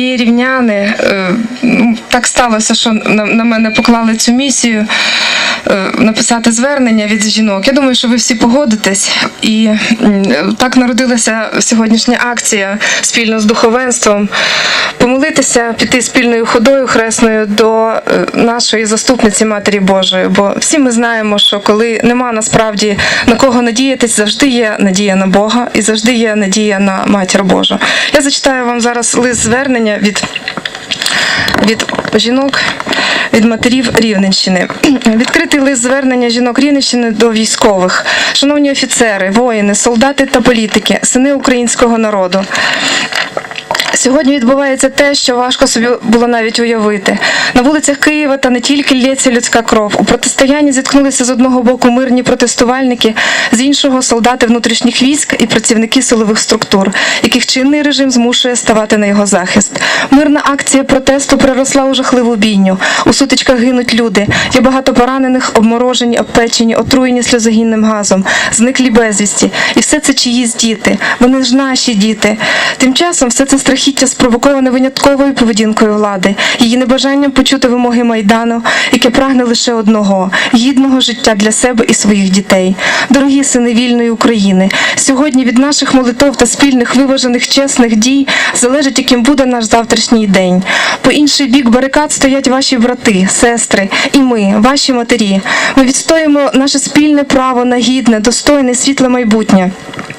І рівняни е, ну, так сталося, що на, мене поклали цю місію е, написати звернення від жінок. Я думаю, що ви всі погодитесь. І так народилася сьогоднішня акція спільно з духовенством. Помолитися, піти спільною ходою хресною до е, нашої заступниці Матері Божої. Бо всі ми знаємо, що коли нема насправді на кого надіятись, завжди є надія на Бога і завжди є надія на Матір Божу. Я зачитаю вам зараз лист звернення від, від жінок. Від матерів Рівненщини відкритий лист звернення жінок Рівненщини до військових, шановні офіцери, воїни, солдати та політики, сини українського народу. Сьогодні відбувається те, що важко собі було навіть уявити. На вулицях Києва та не тільки лється людська кров. У протистоянні зіткнулися з одного боку мирні протестувальники, з іншого солдати внутрішніх військ і працівники силових структур, яких чинний режим змушує ставати на його захист. Мирна акція протесту переросла у жахливу бійню. У сутичках гинуть люди. Є багато поранених, обморожені, обпечені, отруєні сльозогінним газом, зниклі безвісті. І все це чиїсь діти. Вони ж наші діти. Тим часом все це страхіття спровоковане винятковою поведінкою влади, її небажанням почути вимоги майдану, яке прагне лише одного гідного життя для себе і своїх дітей. Дорогі сини вільної України, сьогодні від наших молитов та спільних виважених чесних дій залежить, яким буде наш завтрашній день. По інший бік барикад стоять ваші брати, сестри і ми, ваші матері. Ми відстоїмо наше спільне право на гідне, достойне, світле майбутнє.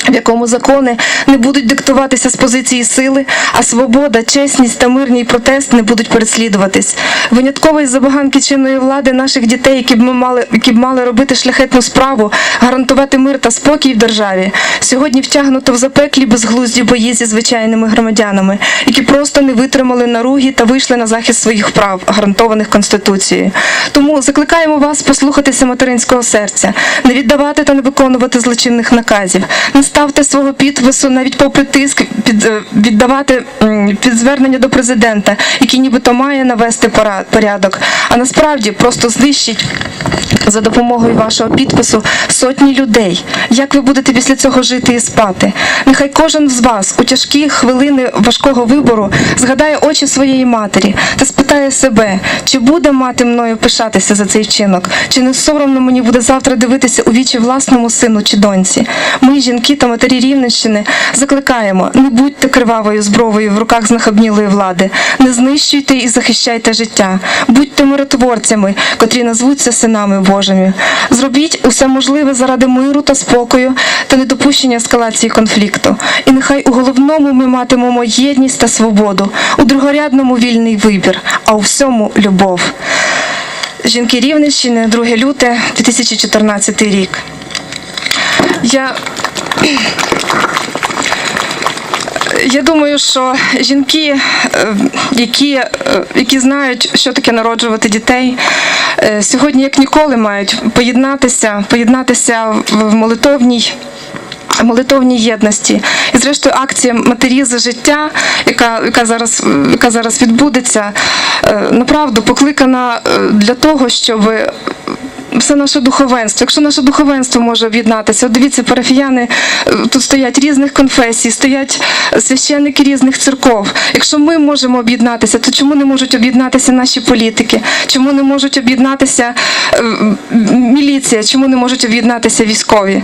В якому закони не будуть диктуватися з позиції сили, а свобода, чесність та мирний протест не будуть переслідуватись. Винятково із забаганки чинної влади наших дітей, які б ми мали, які б мали робити шляхетну справу, гарантувати мир та спокій в державі, сьогодні втягнуто в запеклі безглузді бої зі звичайними громадянами, які просто не витримали наруги та вийшли на захист своїх прав, гарантованих Конституцією. Тому закликаємо вас послухатися материнського серця, не віддавати та не виконувати злочинних наказів, не ставте свого підпису навіть попри тиск під е, віддавати під звернення до президента, який нібито має навести порядок, а насправді просто знищить за допомогою вашого підпису сотні людей. Як ви будете після цього жити і спати? Нехай кожен з вас у тяжкі хвилини важкого вибору згадає очі своєї матері та спитає себе, чи буде мати мною пишатися за цей вчинок, чи не соромно мені буде завтра дивитися у вічі власному сину чи доньці. Ми, жінки та матері Рівненщини, закликаємо: не будьте кривавою збровою в руках знахабнілої влади, не знищуйте і захищайте життя, будьте миротворцями, котрі назвуться синами Божими. Зробіть усе можливе заради миру та спокою та недопущення ескалації конфлікту. І нехай у головному ми матимемо єдність та свободу, у другорядному вільний вибір, а у всьому любов. Жінки Рівненщини, 2 люте, 2014 рік. Я я думаю, що жінки, е, які, е, які знають, що таке народжувати дітей, е, сьогодні як ніколи мають поєднатися, поєднатися в молитовній. Молитовній єдності і зрештою акція матері за життя, яка, яка зараз яка зараз відбудеться, направду покликана для того, щоб все наше духовенство. Якщо наше духовенство може об'єднатися, от дивіться, парафіяни е, тут стоять різних конфесій, стоять священники різних церков. Якщо ми можемо об'єднатися, то чому не можуть об'єднатися наші політики? Чому не можуть об'єднатися е, міліція? Чому не можуть об'єднатися військові?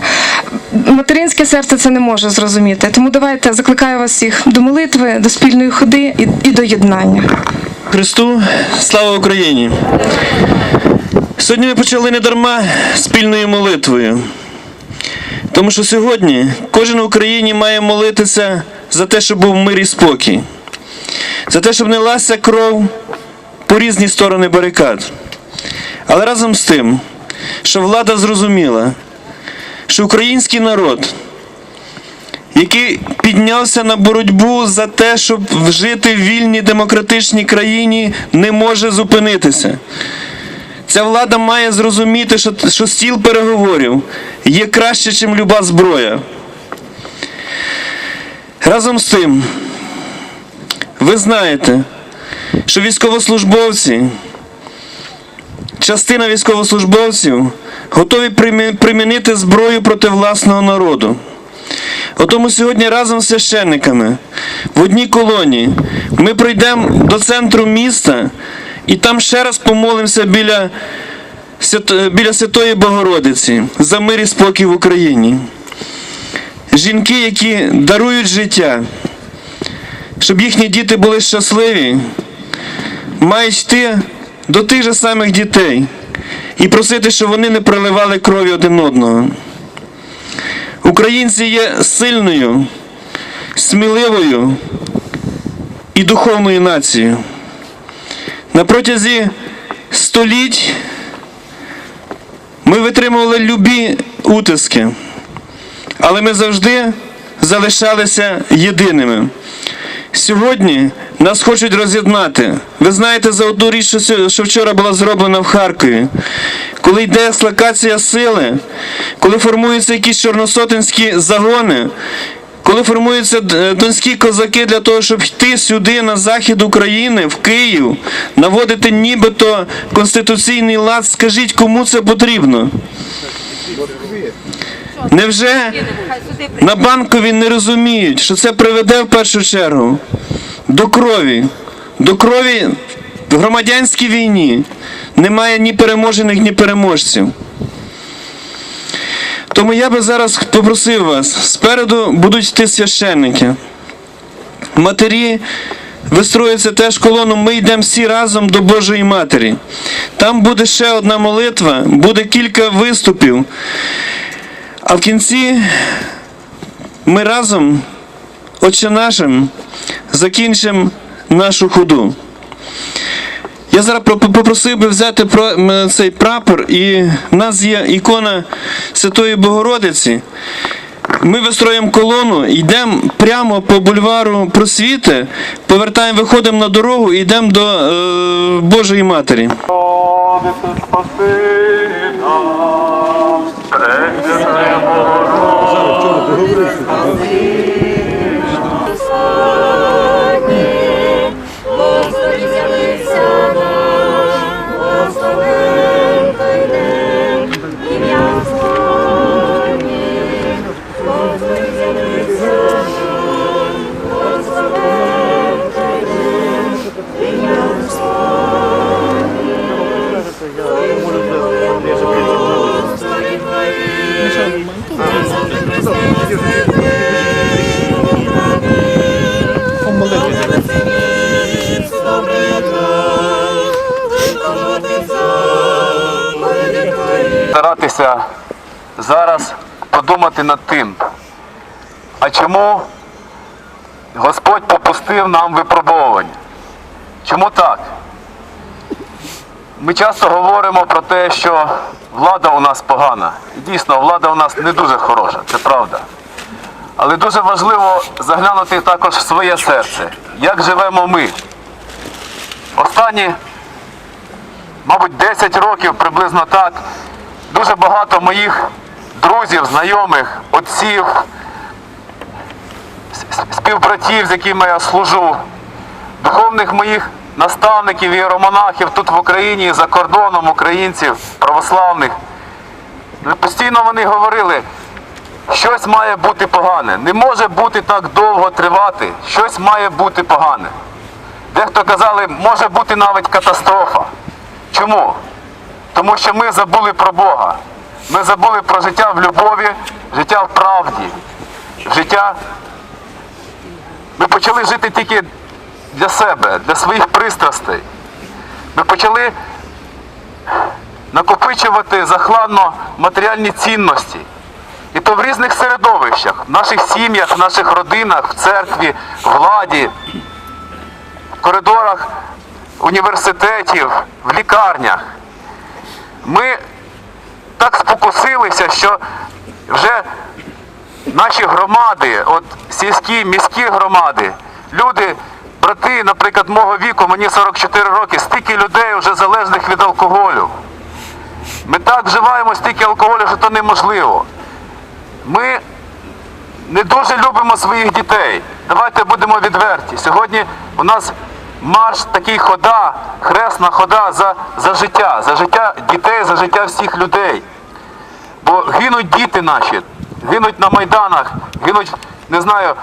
Материнське серце це не може зрозуміти. Тому давайте закликаю вас всіх до молитви, до спільної ходи і, і до єднання. Христу, слава Україні! Сьогодні ми почали не дарма спільною молитвою. Тому що сьогодні кожен в Україні має молитися за те, щоб був мир і спокій, за те, щоб не лася кров по різні сторони барикад. Але разом з тим, що влада зрозуміла, що український народ, який піднявся на боротьбу за те, щоб жити в вільній демократичній країні, не може зупинитися. Ця влада має зрозуміти, що, що стіл переговорів є краще, ніж люба зброя. Разом з тим, ви знаєте, що військовослужбовці, частина військовослужбовців готові примінити зброю проти власного народу. Отому сьогодні разом з священниками в одній колоні ми пройдемо до центру міста і там ще раз помолимося біля, біля Святої Богородиці за мир і спокій в Україні. Жінки, які дарують життя, щоб їхні діти були щасливі, мають йти до тих же самих дітей і просити, щоб вони не проливали крові один одного. Українці є сильною, сміливою і духовною нацією. На протязі століть ми витримували любі утиски, але ми завжди залишалися єдиними. Сьогодні нас хочуть роз'єднати. Ви знаєте за одну річ, що вчора була зроблена в Харкові. Коли йде ескалація сили, коли формуються якісь чорносотенські загони, коли формуються е, донські козаки для того, щоб йти сюди, на захід України, в Київ, наводити нібито конституційний лад, скажіть, кому це потрібно? Невже на банкові не розуміють, що це приведе в першу чергу до крові, до крові в громадянській війні. Немає ні переможених, ні переможців. Тому я би зараз попросив вас, спереду будуть йти священники. Матері вистроюються теж колону, ми йдемо всі разом до Божої Матері. Там буде ще одна молитва, буде кілька виступів. А в кінці ми разом, Отче нашим, закінчимо нашу ходу. Я зараз попросив би взяти цей прапор, і в нас є ікона Святої Богородиці. Ми вистроїмо колону, йдемо прямо по бульвару просвіти, повертаємо, виходимо на дорогу і йдемо до е, Божої Матері. Спаси старатися зараз подумати над тим, а чому Господь попустив нам випробовування? Чому так? Ми часто говоримо про те, що влада у нас погана. І дійсно, влада у нас не дуже хороша, це правда. Але дуже важливо заглянути також в своє серце, як живемо ми. Останні мабуть, 10 років приблизно так. Дуже багато моїх друзів, знайомих, отців, співбратів, з якими я служу, духовних моїх наставників і романахів тут в Україні, за кордоном українців, православних. Постійно вони говорили, щось має бути погане. Не може бути так довго тривати, щось має бути погане. Дехто казали, може бути навіть катастрофа. Чому? Тому що ми забули про Бога. Ми забули про життя в любові, життя в правді, життя. Ми почали жити тільки для себе, для своїх пристрастей. Ми почали накопичувати захладно матеріальні цінності. І то в різних середовищах, в наших сім'ях, в наших родинах, в церкві, владі, в коридорах університетів, в лікарнях. Ми так спокусилися, що вже наші громади, от сільські, міські громади, люди, брати, наприклад, мого віку, мені 44 роки, стільки людей вже залежних від алкоголю. Ми так вживаємо стільки алкоголю, що то неможливо. Ми не дуже любимо своїх дітей. Давайте будемо відверті. Сьогодні у нас марш такий хода, хресна хода за, за життя, за життя дітей, за життя всіх людей. Бо гинуть діти наші. гинуть на майданах, гинуть, не знаю,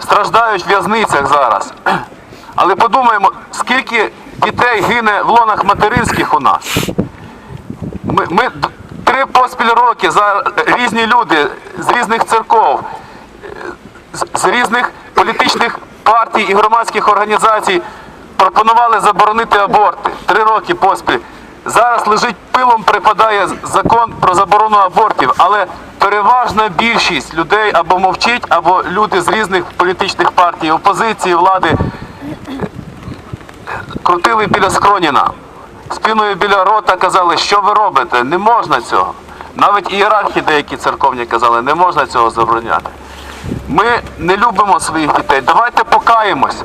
страждають в в'язницях зараз. Але подумаємо, скільки дітей гине в лонах материнських у нас. Ми, ми три поспіль роки за різні люди з різних церков, з, з різних політичних партій і громадських організацій пропонували заборонити аборти. Три роки поспіль. Зараз лежить пилом, припадає закон про заборону абортів, але переважна більшість людей або мовчить, або люди з різних політичних партій, опозиції, влади крутили біля скроніна, спиною біля рота казали, що ви робите, не можна цього. Навіть ієрархи деякі церковні казали, не можна цього забороняти. Ми не любимо своїх дітей. Давайте покаємося.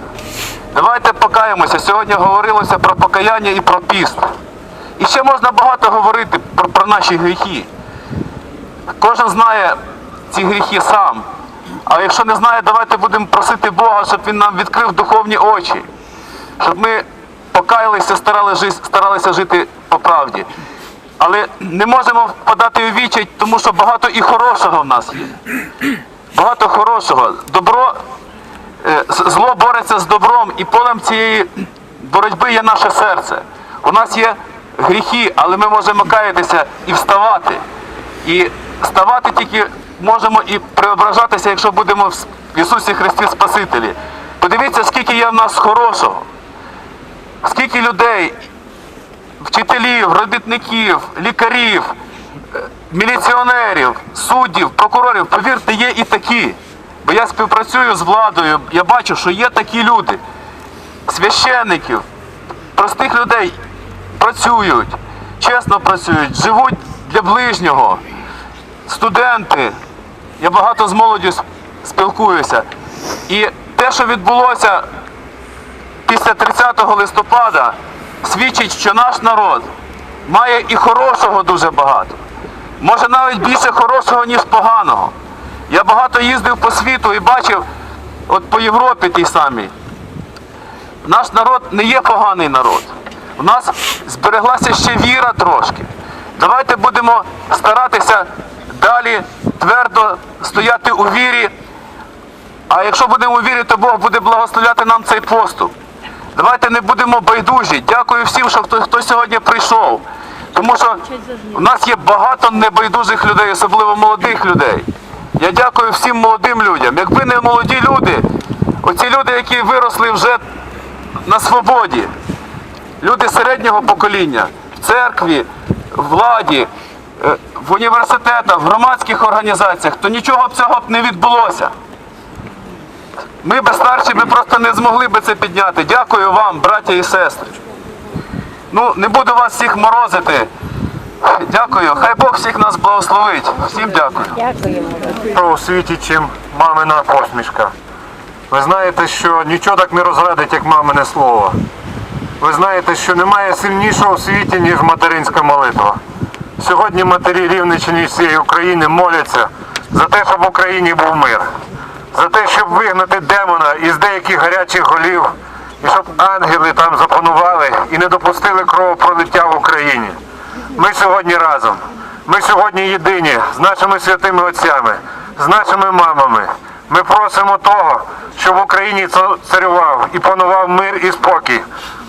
Давайте покаємося. Сьогодні говорилося про покаяння і про піст. І ще можна багато говорити про, про наші гріхи. Кожен знає ці гріхи сам. А якщо не знає, давайте будемо просити Бога, щоб Він нам відкрив духовні очі щоб ми покаялися, старалися, старалися жити по правді. Але не можемо впадати у вічай, тому що багато і хорошого в нас є. Багато хорошого. Добро, е, зло бореться з добром, і полем цієї боротьби є наше серце. У нас є гріхи, але ми можемо каятися і вставати. І ставати тільки можемо і преображатися, якщо будемо в Ісусі Христі Спасителі. Подивіться, скільки є в нас хорошого. Скільки людей, вчителів, робітників, лікарів, е, міліціонерів, суддів, прокурорів, повірте, є і такі. Бо я співпрацюю з владою, я бачу, що є такі люди, священників, простих людей працюють, чесно працюють, живуть для ближнього, студенти. Я багато з молоддю спілкуюся. І те, що відбулося після 30 листопада свідчить, що наш народ має і хорошого дуже багато. Може навіть більше хорошого, ніж поганого. Я багато їздив по світу і бачив, от по Європі тій самій. Наш народ не є поганий народ. У нас збереглася ще віра трошки. Давайте будемо старатися далі твердо стояти у вірі. А якщо будемо у вірі, то Бог буде благословляти нам цей поступ. Давайте не будемо байдужі. Дякую всім, що хто, хто сьогодні прийшов. Тому що у нас є багато небайдужих людей, особливо молодих людей. Я дякую всім молодим людям. Якби не молоді люди, оці люди, які виросли вже на свободі, люди середнього покоління, в церкві, в владі, е, в університетах, в громадських організаціях, то нічого б цього б не відбулося. Ми би старші, ми просто не змогли би це підняти. Дякую вам, браття і сестри. Ну, не буду вас всіх морозити. Дякую. Хай Бог всіх нас благословить. Всім дякую. Що у світі, чим мамина посмішка. Ви знаєте, що нічого так не розрадить, як мамине слово. Ви знаєте, що немає сильнішого у світі, ніж материнська молитва. Сьогодні матері Рівненщини і всієї України моляться за те, щоб в Україні був мир, за те, щоб вигнати демона із деяких гарячих голів, і щоб ангели там запанували і не допустили кровопролиття в Україні. Ми сьогодні разом. Ми сьогодні єдині з нашими святими отцями, з нашими мамами. Ми просимо того, щоб в Україні царював і панував мир і спокій,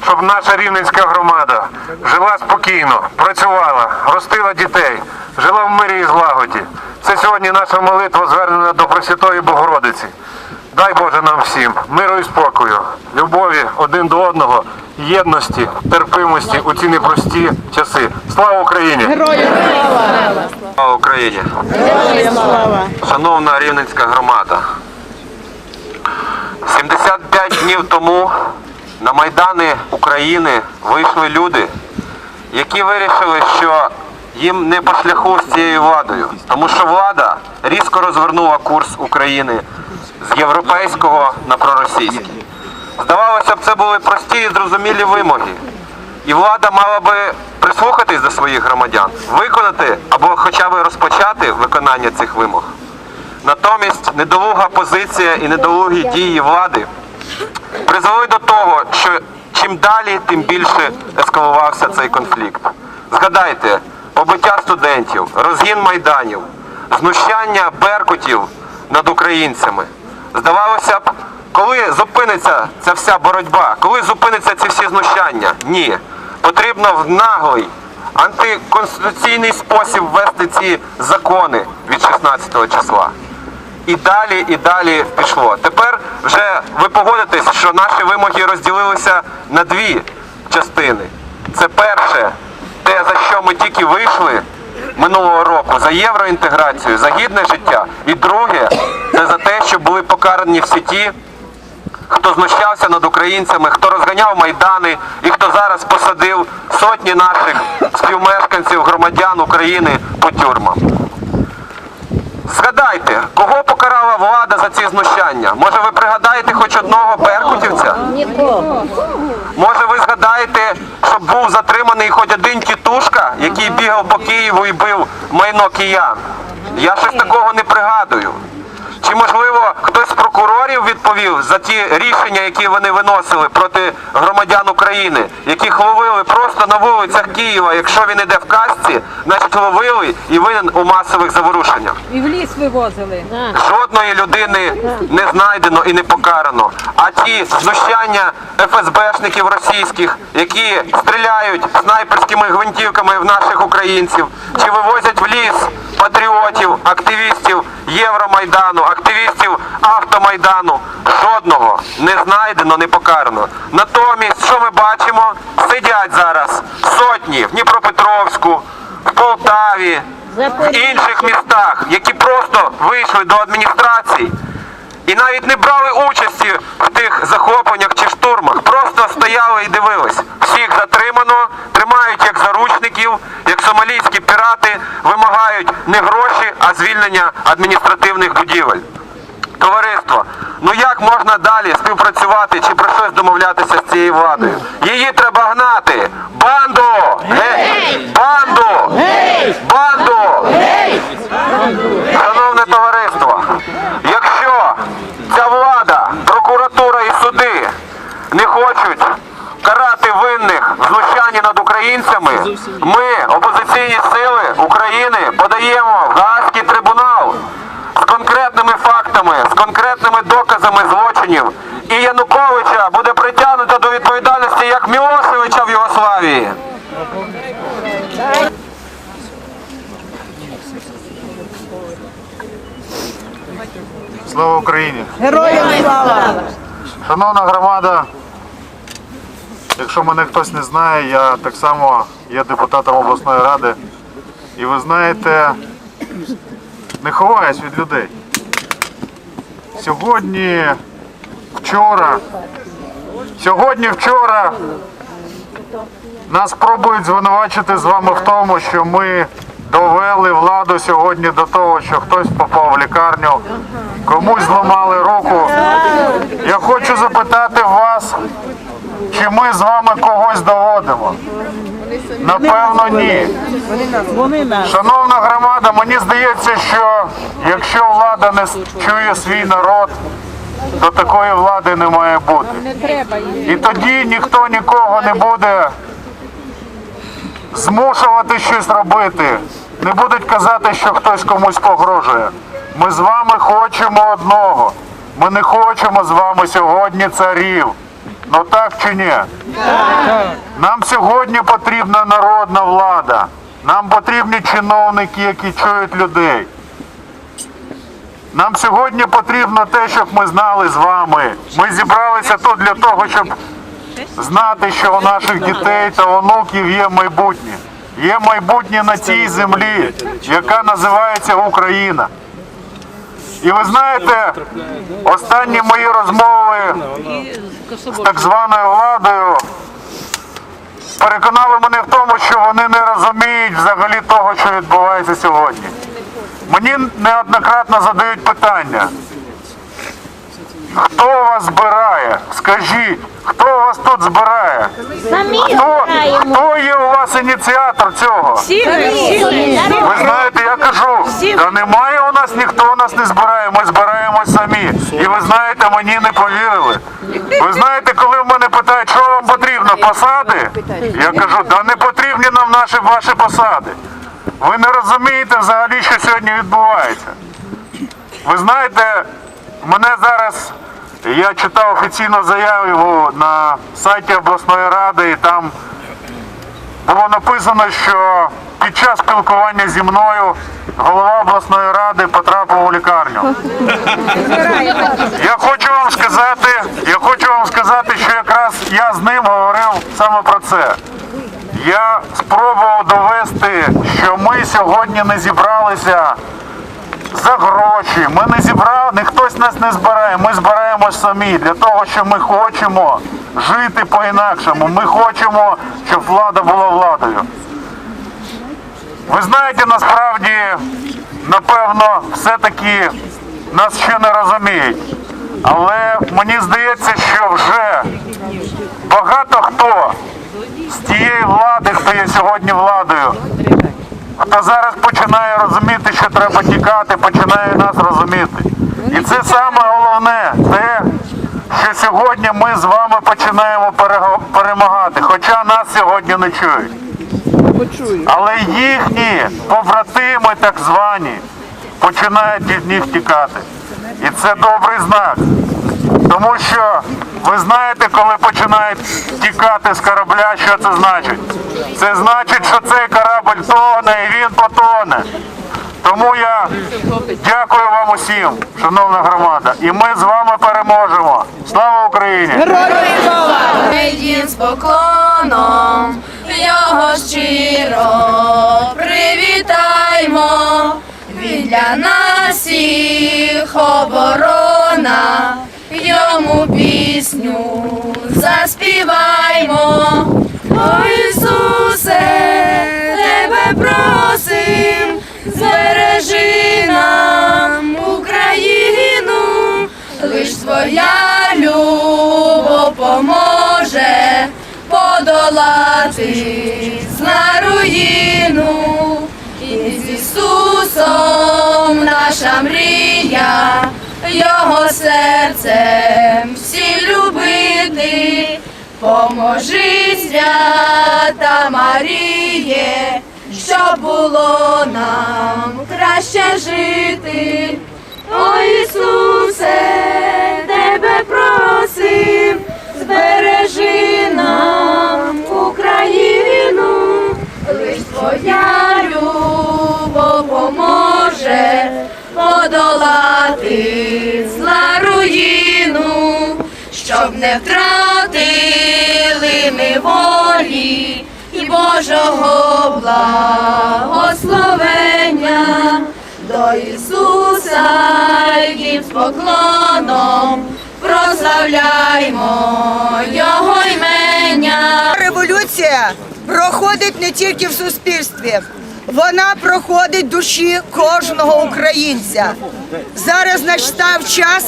щоб наша рівненська громада жила спокійно, працювала, ростила дітей, жила в мирі і злагоді. Це сьогодні наша молитва звернена до Пресвятої Богородиці. Дай Боже нам всім миру і спокою, любові один до одного, єдності, терпимості у ці непрості часи. Слава Україні! Героям Слава Україні! Шановна рівненська громада. 75 днів тому на Майдани України вийшли люди, які вирішили, що їм не по шляху з цією владою, тому що влада різко розвернула курс України з європейського на проросійський. Здавалося б, це були прості і зрозумілі вимоги. І влада мала би прислухатись до своїх громадян, виконати або хоча б розпочати виконання цих вимог. Натомість недолуга позиція і недолугі дії влади призвели до того, що чим далі, тим більше ескалувався цей конфлікт. Згадайте, побиття студентів, розгін майданів, знущання беркутів над українцями. Здавалося б, коли зупиниться ця вся боротьба, коли зупиниться ці всі знущання? Ні. Потрібно в наглий, антиконституційний спосіб ввести ці закони від 16 числа. І далі, і далі пішло. Тепер вже ви погодитесь, що наші вимоги розділилися на дві частини. Це перше, те, за що ми тільки вийшли минулого року, за євроінтеграцію, за гідне життя. І друге, це за те, що були покарані всі ті, хто знущався над українцями, хто розганяв майдани і хто зараз посадив сотні наших співмешканців, громадян України по тюрмам. Згадайте, кого покарала влада за ці знущання? Може ви пригадаєте хоч одного беркутівця? Нікого. Може ви згадаєте, щоб був затриманий хоч один тітушка, який бігав по Києву і бив майно киян? Я щось такого не пригадую. Чи можливо хтось з прокурорів відповів за ті рішення, які вони виносили проти громадян України, яких ловили просто на вулицях Києва, якщо він іде в касці, значить ловили і винен у масових заворушеннях. І в ліс вивозили. Жодної людини не знайдено і не покарано. А ті знущання ФСБшників російських, які стріляють снайперськими гвинтівками в наших українців, чи вивозять в ліс патріотів, активістів Євромайдану, активістів автомайдану, жодного. Не знайдено, не покарано. Натомість, що ми бачимо, сидять зараз сотні в Дніпропетровську, в Полтаві, в інших містах, які просто вийшли до адміністрацій і навіть не брали участі в тих захопленнях чи штурмах, просто стояли і дивились. Всіх затримано, тримають як заручників, як сомалійські пірати, вимагають не гроші, а звільнення адміністративних будівель. Товариство, ну як можна далі співпрацювати чи про щось домовлятися з цією владою? Її треба гнати! Банду! Гей! Банду! Гей! Банду! Шановне українцями, ми, опозиційні сили України, подаємо в Гаазький трибунал з конкретними фактами, з конкретними доказами злочинів. І Януковича буде притягнуто до відповідальності як Мілошевича в Югославії. Слава Україні! Героям слава! Шановна громада, якщо мене хтось не знає, я так само є депутатом обласної ради. І ви знаєте, не ховаюсь від людей. Сьогодні, вчора, сьогодні, вчора нас пробують звинувачити з вами в тому, що ми довели владу сьогодні до того, що хтось попав в лікарню, комусь зламали руку. Я хочу запитати вас, чи ми з вами когось доводимо? Напевно, ні. Шановна громада, мені здається, що якщо влада не чує свій народ, то такої влади не має бути. І тоді ніхто нікого не буде змушувати щось робити. Не будуть казати, що хтось комусь погрожує. Ми з вами хочемо одного. Ми не хочемо з вами сьогодні царів. Ну так чи ні? Нам сьогодні потрібна народна влада. Нам потрібні чиновники, які чують людей. Нам сьогодні потрібно те, щоб ми знали з вами. Ми зібралися тут для того, щоб знати, що у наших дітей та онуків є майбутнє. Є майбутнє на цій землі, яка називається Україна. І ви знаєте, останні мої розмови з так званою владою переконали мене в тому, що вони не розуміють взагалі того, що відбувається сьогодні. Мені неоднократно задають питання. Хто вас збирає? Скажіть, хто вас тут збирає? Самі Хто, хто є у вас ініціатор цього? Всі всі. Ви знаєте, я кажу, та немає у нас ніхто нас не збирає, ми збираємось самі. І ви знаєте, мені не повірили. Ви знаєте, коли в мене питають, що вам потрібно, посади? Я кажу, да не потрібні нам наші ваші посади. Ви не розумієте взагалі, що сьогодні відбувається. Ви знаєте, мене зараз, я читав офіційну заяву на сайті обласної ради, і там було написано, що під час спілкування зі мною голова обласної ради потрапив у лікарню. Я хочу вам сказати, я хочу вам сказати, що якраз я з ним говорив саме про це. Я спробував довести, що ми сьогодні не зібралися за гроші. Ми не зібрали, не хтось нас не збирає. Ми збираємось самі для того, що ми хочемо жити по-інакшому. Ми хочемо, щоб влада була владою. Ви знаєте, насправді, напевно, все-таки нас ще не розуміють. Але мені здається, що вже багато хто з тієї влади, хто є сьогодні владою, хто зараз починає розуміти, що треба тікати, починає нас розуміти. І це саме головне, те, що сьогодні ми з вами починаємо перемагати, хоча нас сьогодні не чують. Але їхні побратими, так звані, починають від них тікати. І це добрий знак. Тому що ви знаєте, коли починають тікати з корабля, що це значить? Це значить, що цей корабль тоне і він потоне. Тому я дякую вам усім, шановна громада, і ми з вами переможемо. Слава Україні! Дім з поклоном його щиро привітаймо, він для нас всіх оборона, йому пісню заспіваймо. О Ісусе, тебе просим, збережи нам Україну, лиш твоя любов поможе подолати зла руїну. І з Ісусом наша мрія, Його серцем всі любити, поможи свята Маріє, щоб було нам краще жити. О Ісусе, тебе просим, збережи нам Україну, лиш твоя любов поможе подолати зла руїну, щоб не втратили ми волі і Божого благословення. До Ісуса йдім з поклоном, прославляймо Його імення. Революція проходить не тільки в суспільстві, вона проходить душі кожного українця. Зараз настав час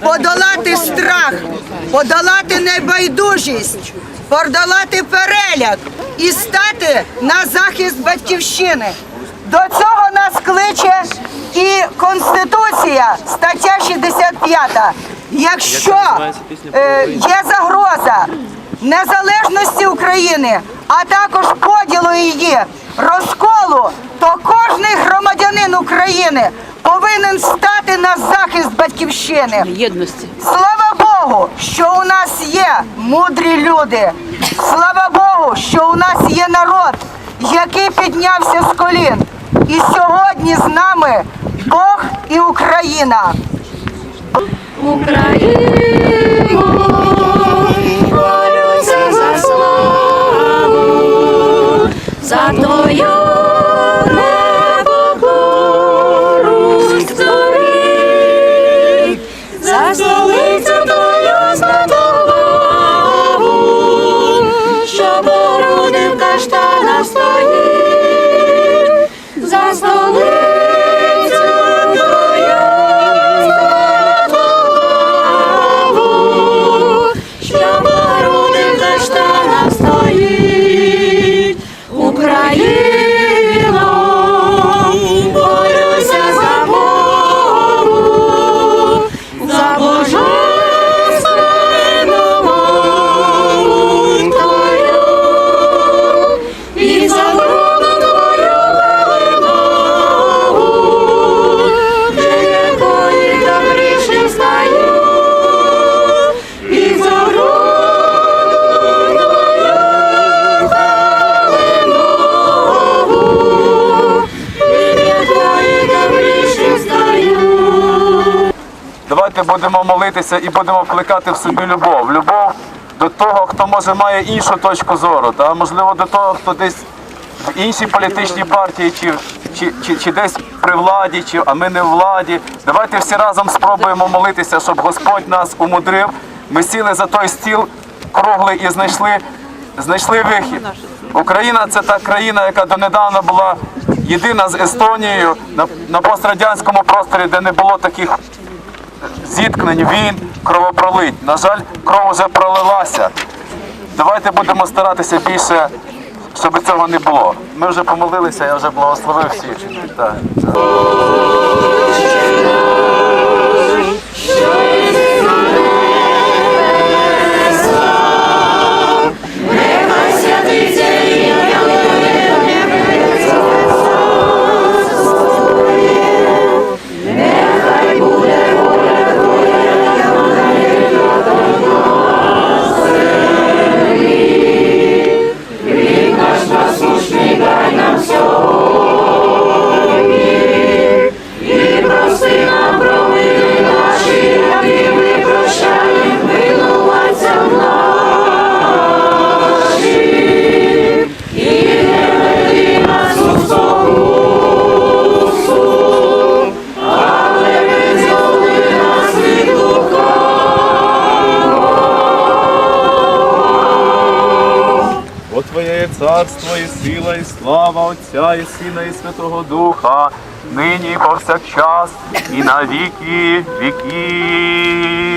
подолати страх, подолати небайдужість, подолати переляк і стати на захист батьківщини. До цього нас кличе і Конституція, стаття 65. Якщо е, є загроза незалежності України, а також поділу її, розколу, то кожний громадянин України повинен стати на захист батьківщини. Єдності. Слава Богу, що у нас є мудрі люди. Слава Богу, що у нас є народ, який піднявся з колін. І сьогодні з нами Бог і Україна. Україну, будемо молитися і будемо вкликати в собі любов. Любов до того, хто може має іншу точку зору, та можливо до того, хто десь в іншій політичній партії, чи, чи, чи, чи десь при владі, чи, а ми не в владі. Давайте всі разом спробуємо молитися, щоб Господь нас умудрив. Ми сіли за той стіл круглий і знайшли, знайшли вихід. Україна це та країна, яка донедавна була єдина з Естонією на, на пострадянському просторі, де не було таких зіткнень, війн, кровопролить. На жаль, кров вже пролилася. Давайте будемо старатися більше, щоб цього не було. Ми вже помолилися, я вже благословив всіх. Так. І слава Отця, і Сина, і Святого Духа, нині повсякчас, і на віки віків.